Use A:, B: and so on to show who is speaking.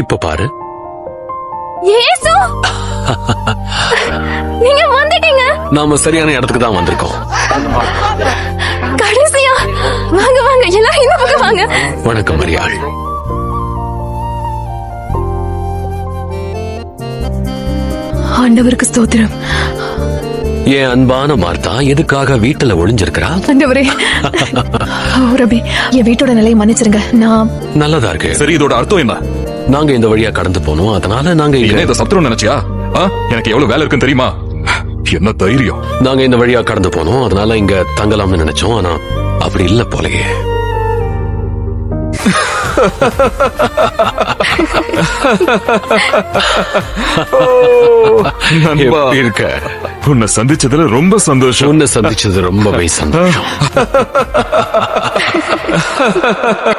A: இப்ப பாரு.
B: ஏசு! நீங்க வந்துட்டீங்க.
A: நாம சரியான இடத்துக்கு தான் வந்திருக்கோம்.
B: கடைசியா வாங்க வாங்க எல்லாரும் இந்த பக்கம் வாங்க.
A: வணக்கம் மரியாள்.
B: ஆண்டவருக்கு ஸ்தோத்திரம்.
A: என் அன்பான மார்த்தா எதுக்காக வீட்டுல ஒளிஞ்சிருக்கிறா?
B: ஆண்டவரே. ஓ, ரபி என் வீட்டோட நிலையை மன்னிச்சிருங்க. நான்
A: நல்லதா இருக்கு.
C: சரி இதோட அர்த்தம் என்ன?
A: நாங்க இந்த வழியா கடந்து போனோம். அதனால நாங்க
C: என்ன இதை சத்துரு நினைச்சியா? எனக்கு எவ்வளவு வேலை இருக்குன்னு தெரியுமா? என்ன தைரியம்?
A: நாங்க இந்த வழியா கடந்து போனோம். அதனால இங்க தங்கலாம்னு நினைச்சோம். ஆனா அப்படி இல்ல போலயே. இருக்க?
C: உன்னை சந்திச்சதுல ரொம்ப சந்தோஷம்.
A: உன்னை சந்திச்சது ரொம்பவே சந்தோஷம்.